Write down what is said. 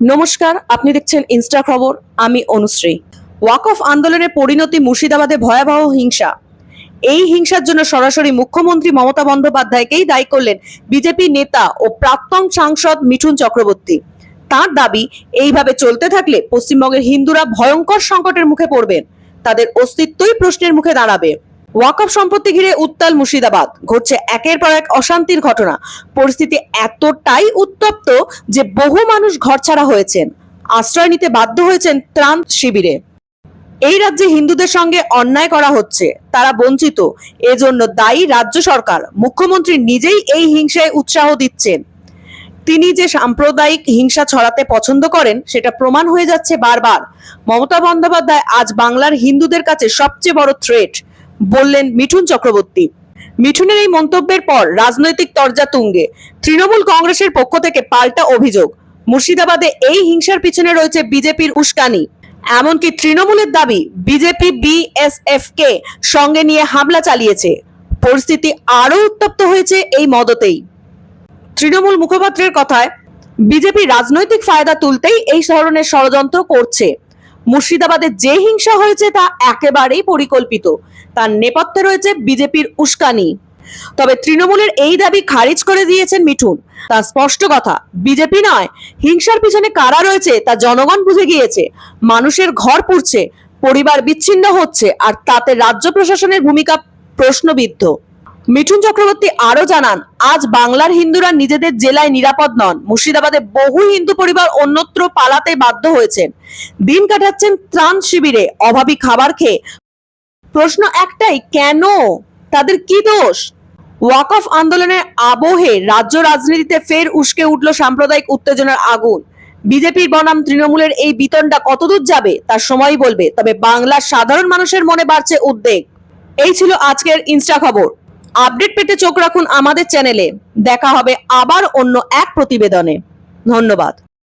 নমস্কার, আপনি দেখছেন ইনস্টা খবর, আমি অনুশ্রী। ওয়াকফ আন্দোলনের পরিণতি মুর্শিদাবাদে ভয়াবহ হিংসা। এই হিংসার জন্য সরাসরি মুখ্যমন্ত্রী মমতা বন্দ্যোপাধ্যায়কেই দায়ী করলেন বিজেপি নেতা ও প্রাক্তন সাংসদ মিঠুন চক্রবর্তী। তার দাবি, এইভাবে চলতে থাকলে পশ্চিমবঙ্গের হিন্দুরা ভয়ঙ্কর সংকটের মুখে পড়বেন। তাদের অস্তিত্বই প্রশ্নের মুখে দাঁড়াবে। ওয়াকফ সম্পত্তি ঘিরে উত্তাল মুর্শিদাবাদ। ঘটছে একের পর এক অশান্তির ঘটনা। পরিস্থিতি এতটাই উত্তপ্ত যে বহু মানুষ ঘরছাড়া হয়েছেন। আশ্রয় নিতে বাধ্য হয়েছেন ত্রাণ শিবিরে। এই রাজ্যে হিন্দুদের সঙ্গে অন্যায় করা হচ্ছে। তারা বঞ্চিত। এজন্য দায়ী রাজ্য সরকার। মুখ্যমন্ত্রী নিজেই এই হিংসায় উৎসাহ দিচ্ছেন। তিনি যে সাম্প্রদায়িক হিংসা ছড়াতে পছন্দ করেন, সেটা প্রমাণ হয়ে যাচ্ছে বারবার। মমতা বন্দ্যোপাধ্যায় আজ বাংলার হিন্দুদের কাছে সবচেয়ে বড় থ্রেট বললেন মিঠুন চক্রবর্তী। মিঠুনের এই মন্তব্যের পর রাজনৈতিক তরজা তুঙ্গে। তৃণমূল কংগ্রেসের পক্ষ থেকে পাল্টা অভিযোগ। মুর্শিদাবাদে এই হিংসার পিছনে রয়েছে বিজেপির উস্কানি। এমনকি তৃণমূলের দাবি বিজেপি বিএসএফ কে সঙ্গে নিয়ে হামলা চালিয়েছে। পরিস্থিতি আরও উত্তপ্ত হয়েছে এই মদতেই। তৃণমূল মুখপাত্রের কথায় বিজেপি রাজনৈতিক ফায়দা তুলতেই এই ধরনের ষড়যন্ত্র করছে। মুর্শিদাবাদে যে হিংসা হয়েছে তা একেবারেই পরিকল্পিত। তার নেপথ্যে রয়েছে বিজেপির উস্কানি। তবে তৃণমূলের এই দাবি খারিজ করে দিয়েছেন মিঠুন। তার স্পষ্ট কথা, বিজেপি নয়। হিংসার পিছনে কারা রয়েছে তা জনগণ বুঝে গিয়েছে। মানুষের ঘর পুড়ছে, পরিবার বিচ্ছিন্ন হচ্ছে, আর তাতে রাজ্য প্রশাসনের ভূমিকা প্রশ্নবিদ্ধ। মিঠুন চক্রবর্তী আরও জানান, আজ বাংলার হিন্দুরা নিজেদের জেলায় নিরাপদ নন। মুর্শিদাবাদে বহু হিন্দু পরিবার অন্যত্র পালাতে বাধ্য হয়েছেন দিন কাটাচ্ছেন ত্রাণ শিবিরে, অভাবী খাবার খেয়ে। প্রশ্ন একটাই, কেন? তাদের কি দোষ? ওয়াকফ আন্দোলনের আবহে রাজ্য রাজনীতিতে ফের উস্কে উঠল সাম্প্রদায়িক উত্তেজনার আগুন। বিজেপির বনাম তৃণমূলের এই বিতনটা কতদূর যাবে তার সময়ই বলবে, তবে বাংলার সাধারণ মানুষের মনে বাড়ছে উদ্বেগ। এই ছিল আজকের ইনস্টা খবর। আপডেট পেতে চোখ রাখুন আমাদের চ্যানেলে। দেখা হবে আবার অন্য এক প্রতিবেদনে। ধন্যবাদ।